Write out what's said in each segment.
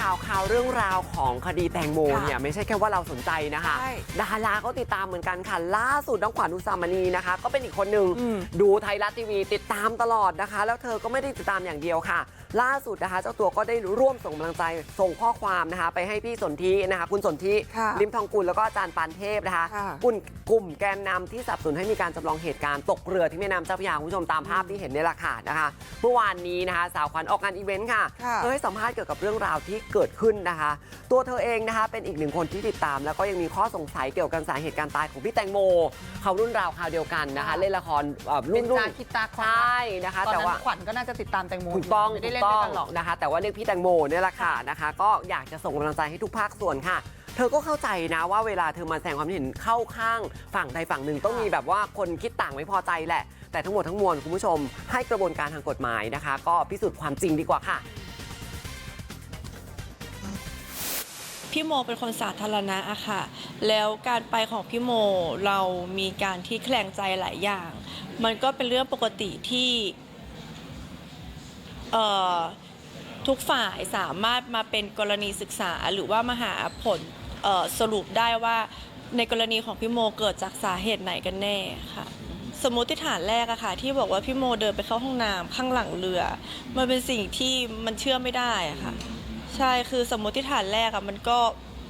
ข่าวข่าวเรื่องราวของคดีแตงโมค่ะเนี่ยไม่ใช่แค่ว่าเราสนใจนะคะใช่ดาราก็ติดตามเหมือนกันค่ะ ล่าสุดน้องขวัญอุสามณีนะคะ ก็เป็นอีกคนหนึ่งอืมดูไทยรัฐทีวีติดตามตลอดนะคะ แล้วเธอก็ไม่ได้ติดตามอย่างเดียวค่ะ ล่าสุดนะคะ เจ้าตัวก็ได้ร่วมส่งกำลังใจส่งข้อความนะคะ ไปให้พี่สนธินะคะ คุณสนธิค่ะลิมทองกุลแล้วก็อาจารย์ปานเทพนะคะค่ะ กลุ่มกลุ่มแกนนำที่สนับสนุนให้มีการจำลองเหตุการณ์ตกเรือที่แม่น้ำเจ้าพระยาคุณผู้ชมตามภาพที่เห็นเนี่ยแหละค่ะนะคะ เมื่อวานนี้นะคะ สาวขวัญออกงานอีเวนต์ค่ะ ค่ะเธอให้สัมภาษณ์เกี่ยวกับเรื่องราวที่เกิดขึ้นนะคะ ตัวเธอเองนะคะเป็นอีกหนึ่งคนที่ติดตาม แล้วก็ยังมีข้อสงสัยเกี่ยวกับสาเหตุการตายของพี่แตงโม เขารุ่นราวคราวเดียวกันนะคะเล่นละครเอ่อเป็รุ่นนรุ่จานคิดตาคใชวาม่นะคะ ตอนแต่นั้นว่าขวัญก็น่าจะติดตามแตงโมถูกต้องไม่ได้ถูเล่กนด้ต้วอยงกันหรอกนะคะแต่ว่าเรียกพี่แตงโมเนี่ยแหละค่ะนะคะก็อยากจะส่งกำลังใจให้ทุกภาคส่วนค่ะ เธอก็เข้าใจนะว่าเวลาเธอมาแสดงความเห็นเข้าข้างฝั่งใดฝั่งหนึ่งต้องมีแบบว่าคนคิดต่างไม่พอใจแหละ แต่ทั้งหมดทั้งมวลคุณผู้ชม ให้กระบวนการทางกฎหมายนะคะ ก็พิสูจน์ความจริงดีกว่าค่ะพี่โมเป็นคนสาธารณะอะค่ะ แล้วการไปของพี่โมเรามีการที่แคลงใจหลายอย่าง มันก็เป็นเรื่องปกติที่ เอ่อทุกฝ่ายสามารถมาเป็นกรณีศึกษาหรือว่ามาหาผลเอ่อสรุปได้ว่าในกรณีของพี่โมเกิดจากสาเหตุไหนกันแน่ค่ะ สมมติฐานแรกอะค่ะ ที่บอกว่าพี่โมเดินไปเข้าห้องน้ำข้างหลังเรือ มันเป็นสิ่งที่มันเชื่อไม่ได้อะค่ะ ใช่คือสมมติฐานแรกอะมันก็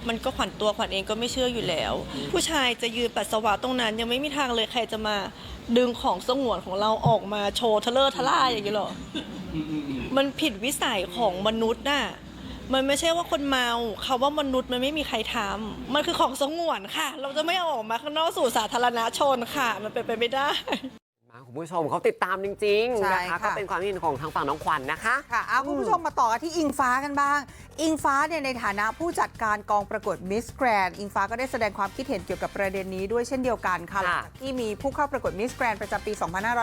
มันก็ขวัญตัวขวัญเองก็ไม่เชื่ออยู่แล้ว ผู้ชายจะยืนปัสสาวะตรงนั้น ยังไม่มีทางเลยใครจะมาดึงของสงวนของเราออกมาโชว์ทะเลอร์ทะล่าอย่างนี้หรอ มันผิดวิสัยของมนุษย์น่ะ มันไม่ใช่ว่าคนเมาคาว่ามนุษย์มันไม่มีใครทำมันคือของสงวนค่ะ เราจะไม่เอาออกมาข้างนอกสู่สาธารณชนค่ะ มันเป็นไปไม่ได้มา คุณผู้ชมเขาติดตามจริงใช่ๆนะคะค่ะ ก็เป็นความเห็นของทางฝั่งน้องขวัญนะคะ ค่ะเอาคุณผู้ชมมาต่อกันที่อิงฟ้ากันบ้าง อิงฟ้าเนี่ยในฐานะผู้จัดการกองประกวดมิสแกรนอิงฟ้าก็ได้แสดงความคิดเห็นเกี่ยวกับประเด็นนี้ด้วยเช่นเดียวกันค่ะหลังค่ะ จากที่มีผู้เข้าประกวดมิสแกรนประจำปี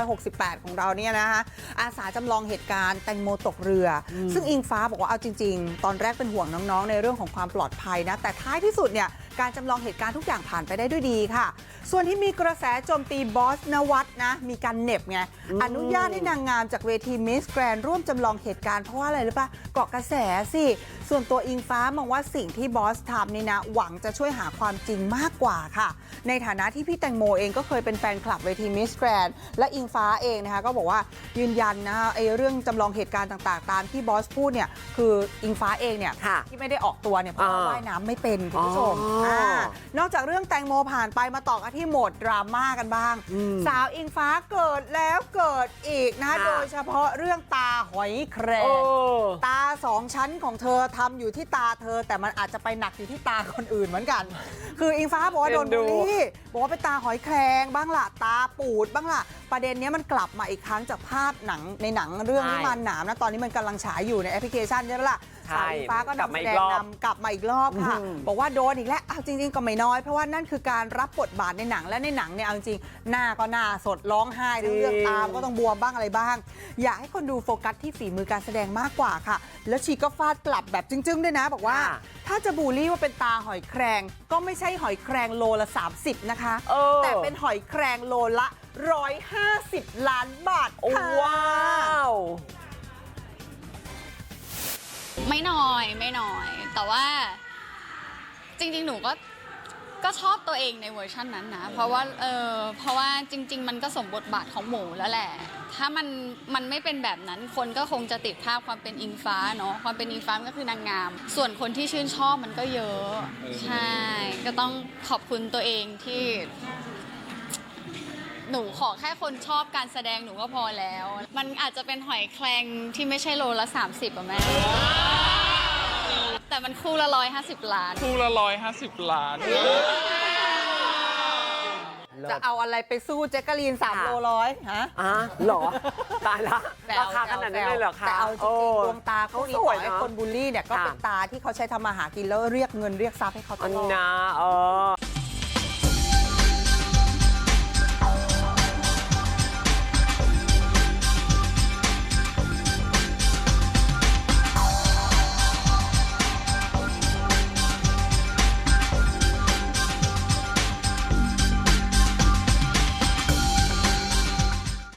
2568 ของเราเนี่ยนะคะอาสาจำลองเหตุการณ์แตงโมตกเรืออซึ่งอิงฟ้าบอกว่าเอาจริง ๆ ตอนแรกเป็นห่วงน้องๆ ในเรื่องของความปลอดภัยนะแต่ท้ายที่สุดเนี่ย การจำลองเหตุการณ์ทุกอย่างผ่านไปได้ด้วยดีค่ะ ส่วนที่มีกระแสโจมตีบอสนวัตนะมีการเหน็บไงอนุญาตให้นางงามจากเวทีมิสแกรนร่วมจำลองเหตุการณ์เพราะว่าอะไรหรือปะเกาะกระแสสิส่วนตัวอิงฟ้ามองว่าสิ่งที่บอสทำนี่นะหวังจะช่วยหาความจริงมากกว่าค่ะ ในฐานะที่พี่แตงโมเองก็เคยเป็นแฟนคลับเวทีมิสแกรนและอิงฟ้าเองนะคะก็บอกว่ายืนยันนะคะไอ้เรื่องจำลองเหตุการณ์ต่างๆ ตามที่บอสพูดเนี่ยคืออิงฟ้าเองเนี่ยค่ะที่ไม่ได้ออกตัวเนี่ยเพราะว่าอ่าว่ายน้ำไม่เป็นคุณผู้ชมอ๋ออ่านอกจากเรื่องแตงโมผ่านไปมาต่อกันที่โหมดดราม่ากันบ้างอืมสาวอิงฟ้าเกิดแล้วเกิดอีกนะค่ะโดยเฉพาะเรื่องตาหอยแครเองอตาสองชั้นของเธอทำอยู่ที่ตาเธอ แต่มันอาจจะไปหนักอยู่ที่ตาคนอื่นเหมือนกัน คืออิงฟ้าบอกว่าเอ็โดนนดูบูลลี่บอกว่าเป็นตาหอยแครงบ้างล่ะตาปูดบ้างล่ะประเด็นเนี้ยมันกลับมาอีกครั้งจากภาพหนังในหนังเรื่องใช่ที่มันหนามนะตอนนี้มันกำลังฉายอยู่ในแอปพลิเคชันใช่ไหมล่ะใช่ สาวอิงฟ้าก็กลับนำมาแสอีดกงรอบนำกลับมาอีกรอบค่ะอืมบอกว่าโดนอีกแล้วอ้าวจริง ๆ ก็ไม่น้อย เพราะว่านั่นคือการรับบทบาทในหนังและในหนังเนี่ยเอาจริงๆหน้าก็หน้าสดร้องไห้ทั้งเรื่องตามก็ต้องบวมบ้างอะไรบ้าง อยากให้คนดูโฟกัสที่ฝีมือการแสดงมากกว่าค่ะ แล้วชีก็ฟาดกลับแบบจึ้งๆด้วยนะ บอกว่าค่ะถ้าจะบูลลี่ว่าเป็นตาหอยแครงก็ไม่ใช่หอยแครงโลละ 30 นะคะเออแต่เป็นหอยแครงโลละ 150 ล้านบาทค่ะ น้อยไม่น้อย แต่ว่าจริงๆ หนูก็ก็ชอบตัวเองในเวอร์ชันนั้นนะ เพราะว่าเออเพราะว่าจริง ๆ มันก็สมบทบาทของหมูแล้วแหละ ถ้ามันมันไม่เป็นแบบนั้นคนก็คงจะติดภาพความเป็นอิงฟ้าเนาะความเป็นอิงฟ้ามันก็คือนางงาม ส่วนคนที่ชื่นชอบมันก็เยอะ ใช่ ก็ต้องขอบคุณตัวเองที่ หนูขอแค่คนชอบการแสดงหนูก็พอแล้ว มันอาจจะเป็นหอยแครงที่ไม่ใช่โลละ 30อะแม่ แต่มันคู่ละร้อยห้าสิบล้าน คู่ละร้อยห้าสิบล้าน จะเอาอะไรไปสู้แจ็คกะลีน3โลร้อยฮะอะเหรอ ตายละแซวราคาขนาดนั้นเลยเหรอคะแต่เอาจริงๆดวงตาเขาดีสกวว่ายเนอะไอ้คนบูลลี่เนี่ยก็เป็นค่ะตาที่เขาใช้ทำมาหากินแล้วเรียกเงินเรียกทรัพย์ให้เขาตอันลอด นะเออ